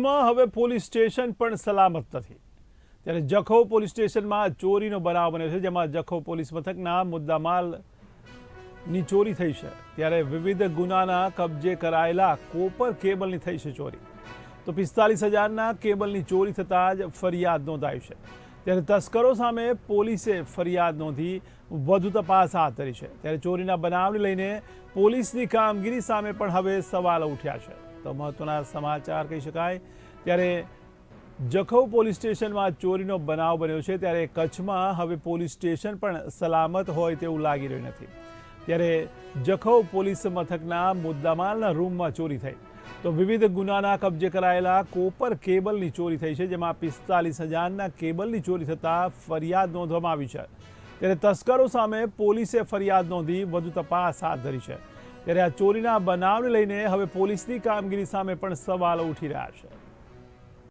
માં હવે police station પણ સલામત નથી. ત્યારે જખૌ પોલીસ સ્ટેશનમાં ચોરીનો બનાવ બન્યો છે, જેમાં જખૌ પોલીસ મથકના મુદ્દામાલની ચોરી થઈ છે. ત્યારે વિવિધ ગુનાના કબજે કરાયેલા કોપર કેબલની થઈ છે ચોરી. તો પિસ્તાલીસ હજારના કેબલની ચોરી થતાં જ ફરિયાદ નોંધાઈ છે. ત્યારે તસ્કરો સામે પોલીસે ફરિયાદ નોંધી વધુ તપાસ હાથ ધરી છે. ત્યારે ચોરીના બનાવને લઈને પોલીસની કામગીરી સામે પણ હવે સવાલ ઉઠ્યા છે. તો મહત્વના સમાચાર કહી શકાય. ત્યારે જખૌ પોલીસ સ્ટેશનમાં ચોરીનો બનાવ બન્યો છે, ત્યારે કચ્છમાં હવે પોલીસ સ્ટેશન પણ સલામત હોય તેવું લાગી રહ્યું નથી. ત્યારે જખૌ પોલીસ મથકના મુદ્દામાલના રૂમમાં ચોરી થઈ. તો વિવિધ ગુનાના કબજે કરાયેલા કોપર કેબલની ચોરી થઈ છે, જેમાં પિસ્તાલીસ હજારના કેબલની ચોરી થતાં ફરિયાદ નોંધવામાં આવી છે. ત્યારે તસ્કરો સામે પોલીસે ફરિયાદ નોંધી વધુ તપાસ હાથ ધરી છે. ત્યારે આ ચોરીના બનાવને લઈને હવે પોલીસની કામગીરી સામે પણ સવાલો ઉઠી રહ્યા છે.